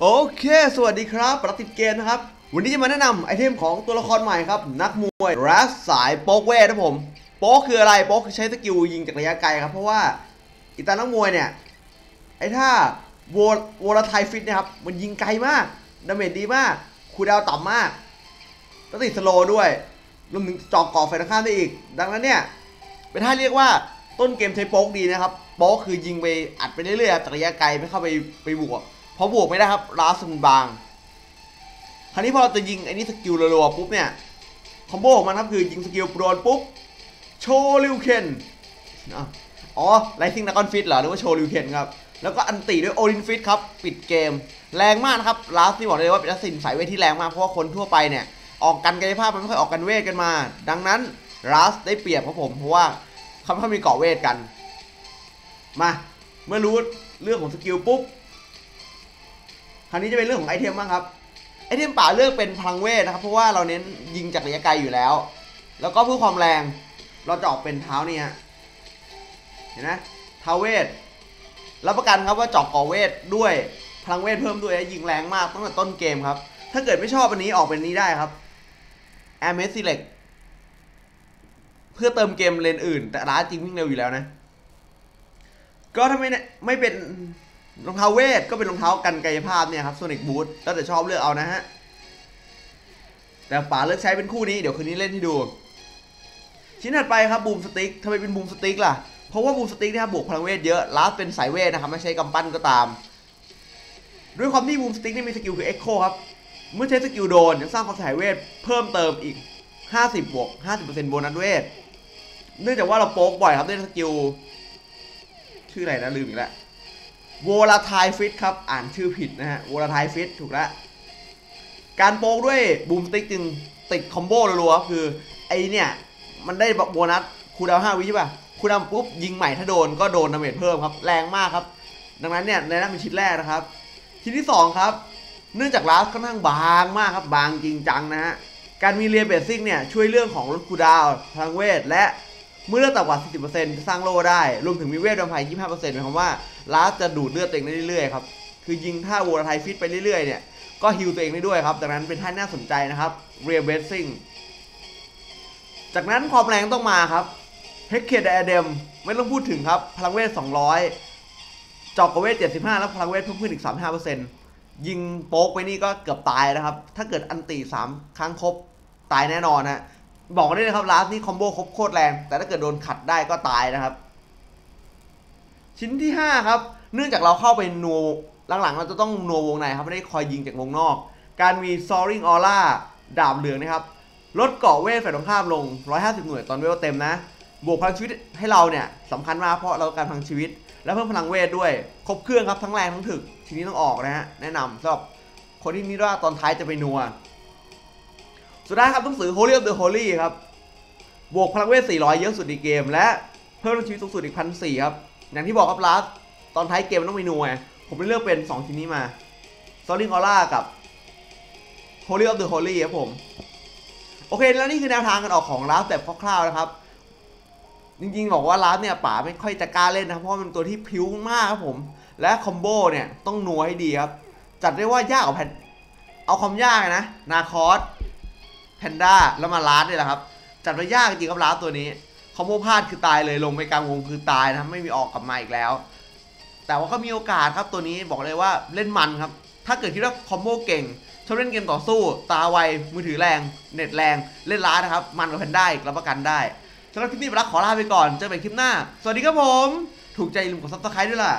โอเค สวัสดีครับปรติดเกมนะครับ วันนี้จะมาแนะนำไอเทมของตัวละครใหม่ครับ นักมวยแรสสายโป๊กเวทนะผม โป๊กคืออะไร โป๊กคือใช้สกิลยิงจากระยะไกลครับ เพราะว่าอีตานักมวยเนี่ย ไอ้ท่าโวโวลาไทฟิตนะครับ มันยิงไกลมาก ดาเมจดีมาก คูดาวต่ำมากแล้วติดสโลด้วย รวมถึงจอกก่อไฟข้ามได้อีก ดังนั้นเนี่ย เป็นท่าเรียกว่าต้นเกมใช้โป๊กดีนะครับ โป๊กคือยิงไปอัดไปเรื่อยๆจากระยะไกลไม่เข้าไปไปบวก พราะบวกไม่ได้ครับลาสมันบาง คราวนี้พอเราจะยิงไอ้นี่สกิลรัวๆปุ๊บเนี่ยคอมโบของมันครับคือยิงสกิลโดนปุ๊บโชลิวเคนอ๋อไลซิงนักอนฟิตเหรอหรือว่าโชลิวเคนครับแล้วก็อันตีด้วยโอลินฟิตครับปิดเกม แรงมากครับลาสนี่บอกเลยว่าเป็นอัสซินสายเวทที่แรงมากเพราะว่าคนทั่วไปเนี่ยออกกันกายภาพมันไม่ค่อยออกกันเวทกันมา ดังนั้นลาสได้เปรียบครับผมเพราะว่าเขาไม่ค่อยมีเกาะเวทกัน มา เมื่อรู้เรื่องของสกิลปุ๊บ ราวนี้จะเป็นเรื่องของไอเทมบ้างครับไอเทมป่าเลือกเป็นพลังเวทนะครับ เพราะว่าเราเน้นยิงจากระยะไกลอยู่แล้ว แล้วก็เพื่อความแรงเราจะออกเป็นเท้านี่ฮะเห็นไหมเท้าเวทรับประกันครับว่าเจอกก่อเวทด้วยพลังเวทเพิ่มด้วยยิงแรงมากตั้งแต่ต้นเกมครับ ถ้าเกิดไม่ชอบอันนี้ออกเป็นนี้ได้ครับ a m e s s e l e c t เพื่อเติมเกมเลนอื่น แต่ร้านจริงวิ่งเร็วอยู่แล้วนะ ก็ถ้าไม่เนี่ยไม่เป็น รองเท้าเวทก็เป็นรองเท้ากันกายภาพเนี่ยครับ Sonic Boot แล้วแต่ชอบเลือกเอานะฮะ แต่ป๋าเลือกใช้เป็นคู่นี้เดี๋ยวคืนนี้เล่นให้ดู ชิ้นถัดไปครับบูมสติ๊กทำไมเป็นบูมสติ๊กล่ะ เพราะว่าบูมสติ๊กนะครับบวกพลังเวทเยอะลาสเป็นสายเวทนะครับไม่ใช่กำปั้นก็ตาม ด้วยความที่บูมสติ๊กนี่มีสกิลคือ Echo ครับเมื่อใช้สกิลโดนยังสร้างความสายเวทเพิ่มเติมอีก 50บวก50%โบนัสเวทเนื่องจากว่าเราโป๊กบ่อยครับด้วยสกิลชื่ออะไรนะลืมอีกแล้ว โวลาไทฟิตครับ อ่านชื่อผิดนะฮะโวลาไทฟิตถูกแล้วการโป๊กด้วยบูมสติ๊กจึงติดคอมโบรัวๆคือ ไอเนี่ย มันได้โบนัสคูดาวน์5วิใช่ป่ะคูดาวปุ๊บ ยิงใหม่ถ้าโดนก็โดนดาเมจเพิ่มครับ แรงมากครับ ดังนั้นเนี่ยในนั้นเป็นชิ้นแรกนะครับ ชิ้นที่ 2 ครับ เนื่องจากลาสค่อนข้างบางมากครับ บางจริงจังนะฮะการมีเรียเบสซิ่งเนี่ยช่วยเรื่องของลดคูดาวพลังเวทและ เมื่อเลือดต่ำกว่า 40%จะสร้างโล่ได้ รวมถึงมีเวทดำไพ25%หมายความว่าลาสจะดูดเลือดตัวเองได้เรื่อยๆครับ คือยิงท่าโวลาไทฟิตไปเรื่อยๆเนี่ย ก็ฮิลตัวเองได้ด้วยครับ ดังนั้นเป็นท่าน่าสนใจนะครับ เรียเบสซิ่ง จากนั้นความแรงต้องมาครับเฮกเคดแอเดมไม่ต้องพูดถึงครับ พลังเวท 200 จอกกเวท 75 แล้วพลังเวทเพิ่มขึ้นอีก 35%ยิงโป๊กไปนี่ก็เกือบตายนะครับ ถ้าเกิดอันตี3ครั้งครบตายแน่นอนนะ บอกได้เลยครับลาสนี่คอมโบครบโคตรแรง แต่ถ้าเกิดโดนขัดได้ก็ตายนะครับ ชิ้นที่ 5 ครับ เนื่องจากเราเข้าไปนัวหลังๆ เราจะต้องนัววงในครับไม่ได้คอยยิงจากวงนอก การมี Soaring Aura ดาบเหลืองนะครับ ลดเกาะเวทฝ่ายตรงข้ามลง 150 หน่วยตอนเวลเต็มนะ บวกพลังชีวิตให้เราเนี่ยสำคัญมากเพราะเราการพลังชีวิต และเพิ่มพลังเวทด้วย ครบเครื่องครับทั้งแรงทั้งถึก ทีนี้ต้องออกนะฮะแนะนำสำหรับคนที่นิดว่าตอนท้ายจะไปนัว สุดท้ายครับต้องสือ Holy of the Holy ครับ บวกพลังเวท 400 เยอะสุดในเกม และเพิ่มพลังชีวิตสูงสุดอีก1,400ครับ อย่างที่บอกครับลาสตอนท้ายเกมมันต้องไปนัวผมเลยเลือกเป็น 2 ชิ้นนี้มา Soaring Aura กับ Holy of the Holy ครับผม โอเค แล้วนี่คือแนวทางการออกของลาฟแบบคร่าวๆนะครับ จริงๆ บอกว่าลาฟเนี่ยป๋าไม่ค่อยจะกล้าเล่นนะเพราะมันตัวที่พิ้วมากครับผม และคอมโบเนี่ยต้องนัวให้ดีครับ จัดได้ว่ายากกว่าแพนเอาความยากนะ นาคอส พนด้าแล้วมาลาสเนี่ยแหละครับ จัดว่ายากจริงครับลาสตัวนี้คอมโบพลาดคือตายเลยลงไปกลางวงคือตายนะไม่มีออกกลับมาอีกแล้ว แต่ว่าก็มีโอกาสครับตัวนี้บอกเลยว่าเล่นมันครับ ถ้าเกิดคิดว่าคอมโบเก่งชอบเล่นเกมต่อสู้ ตาไวมือถือแรง เน็ตแรง เล่นล้านะครับ มันกับแพนได้อีกรับประกันได้สำหรับคลิปนี้ไปรักขอลาไปก่อนเจอกันคลิปหน้า สวัสดีครับผม ถูกใจอย่าลืมกดซับสไครต์ด้วยล่ะ